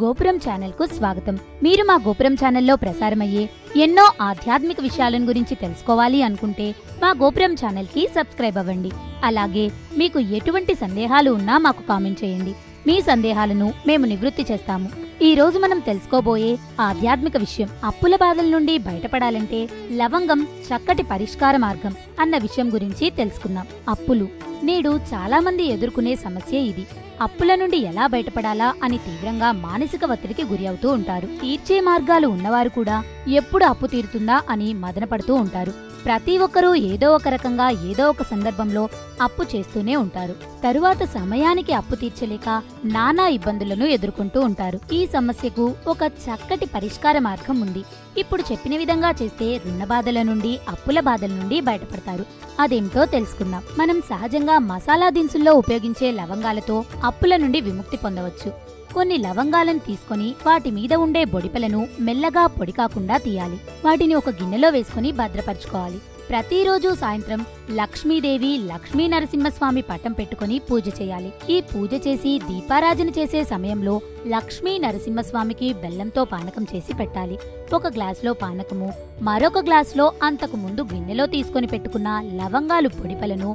గోపురం ఛానల్కు స్వాగతం. మీరు మా గోపురం ఛానల్లో ప్రసారమయ్యే ఎన్నో ఆధ్యాత్మిక విషయాలను గురించి తెలుసుకోవాలి అనుకుంటే మా గోపురం ఛానల్కి సబ్స్క్రైబ్ అవ్వండి. అలాగే మీకు ఎటువంటి సందేహాలు ఉన్నా మాకు కామెంట్ చేయండి. మీ సందేహాలను మేము నివృత్తి చేస్తాము. ఈ రోజు మనం తెలుసుకోబోయే ఆధ్యాత్మిక విషయం అప్పుల బాధల నుండి బయటపడాలంటే లవంగం చక్కటి పరిష్కార మార్గం అన్న విషయం గురించి తెలుసుకుందాం. అప్పులు నేడు చాలా మంది ఎదుర్కొనే సమస్య ఇది. అప్పుల నుండి ఎలా బయటపడాలా అని తీవ్రంగా మానసిక ఒత్తిడికి గురి అవుతూ ఉంటారు. తీర్చే మార్గాలు ఉన్నవారు కూడా ఎప్పుడు అప్పు తీరుతుందా అని మదనపడుతూ ఉంటారు. ప్రతి ఒక్కరూ ఏదో ఒక రకంగా ఏదో ఒక సందర్భంలో అప్పు చేస్తూనే ఉంటారు. తరువాత సమయానికి అప్పు తీర్చలేక నానా ఇబ్బందులను ఎదుర్కొంటూ ఉంటారు. ఈ సమస్యకు ఒక చక్కటి పరిష్కార మార్గం ఉంది. ఇప్పుడు చెప్పిన విధంగా చేస్తే రుణ బాధల నుండి అప్పుల బాధల నుండి బయటపడతారు. అదేమిటో తెలుసుకుందాం. మనం సహజంగా మసాలా దినుసుల్లో ఉపయోగించే లవంగాలతో అప్పుల నుండి విముక్తి పొందవచ్చు. కొన్ని లవంగాలను తీసుకొని వాటి మీద ఉండే బొడిపలను మెల్లగా పొడి కాకుండా తీయాలి. వాటిని ఒక గిన్నెలో వేసుకుని భద్రపరచుకోవాలి. ప్రతిరోజు సాయంత్రం లక్ష్మీదేవి లక్ష్మీ నరసింహస్వామి పట్టం పెట్టుకుని పూజ చేయాలి. ఈ పూజ చేసి దీపారాజన చేసే సమయంలో లక్ష్మీ నరసింహస్వామికి బెల్లంతో పానకం చేసి పెట్టాలి. ఒక గ్లాసులో పానకము మరొక గ్లాసులో అంతకు ముందు గిన్నెలో తీసుకొని పెట్టుకున్న లవంగాలు పొడిపలను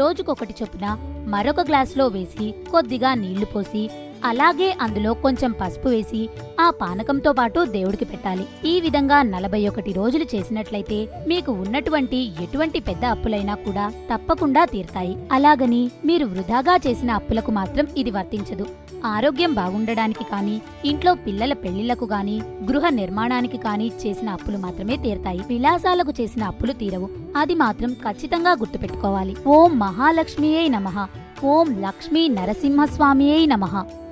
రోజుకొకటి చొప్పున మరొక గ్లాసులో వేసి కొద్దిగా నీళ్ళు పోసి అలాగే అందులో కొంచెం పసుపు వేసి ఆ పానకంతో పాటు దేవుడికి పెట్టాలి. ఈ విధంగా నలభై ఒకటి రోజులు చేసినట్లయితే మీకు ఉన్నటువంటి ఎటువంటి పెద్ద అప్పులైనా కూడా తప్పకుండా తీరుతాయి. అలాగని మీరు వృధాగా చేసిన అప్పులకు మాత్రం ఇది వర్తించదు. ఆరోగ్యం బాగుండడానికి కానీ ఇంట్లో పిల్లల పెళ్ళిళ్ళకు గాని గృహ నిర్మాణానికి కానీ చేసిన అప్పులు మాత్రమే తీరతాయి. విలాసాలకు చేసిన అప్పులు తీరవు. అది మాత్రం ఖచ్చితంగా గుర్తుపెట్టుకోవాలి. ఓం మహాలక్ష్మియే నమః. ఓం లక్ష్మీ నరసింహస్వామియే నమః.